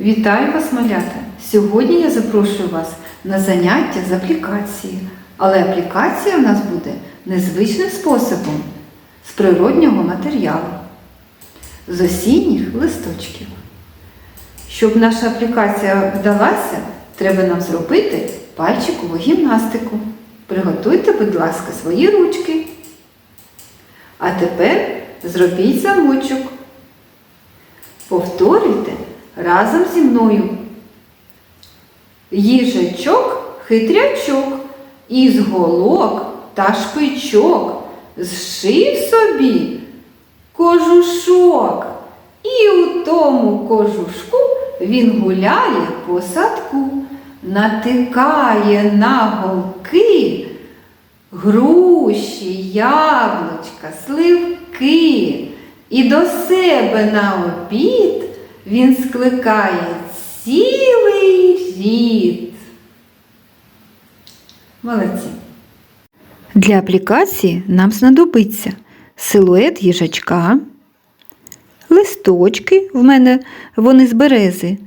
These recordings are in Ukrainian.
Вітаю вас, малята! Сьогодні я запрошую вас на заняття з аплікації. Але аплікація у нас буде незвичним способом з природнього матеріалу, з осінніх листочків. Щоб наша аплікація вдалася, треба нам зробити пальчикову гімнастику. Приготуйте, будь ласка, свої ручки. А тепер зробіть замочок. Повторюйте разом зі мною. Їжачок, хитрячок, із голок та шпичок зшив собі кожушок. І у тому кожушку він гуляє по садку, натикає на голки груші, яблучка, сливки. І до себе на обід він скликає цілий рід. Молодці. Для аплікації нам знадобиться силует їжачка, листочки, в мене вони з берези,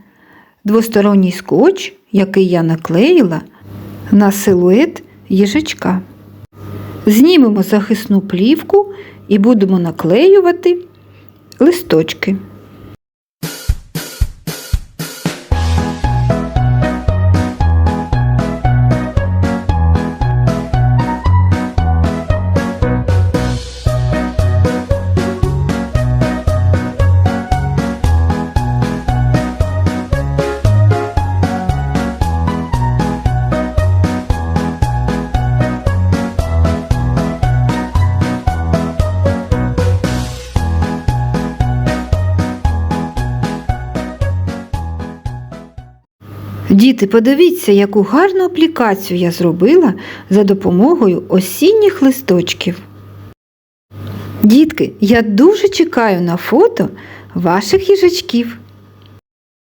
двосторонній скотч, який я наклеїла на силует їжачка. Знімемо захисну плівку і будемо наклеювати листочки. Діти, подивіться, яку гарну аплікацію я зробила за допомогою осінніх листочків. Дітки, я дуже чекаю на фото ваших їжачків.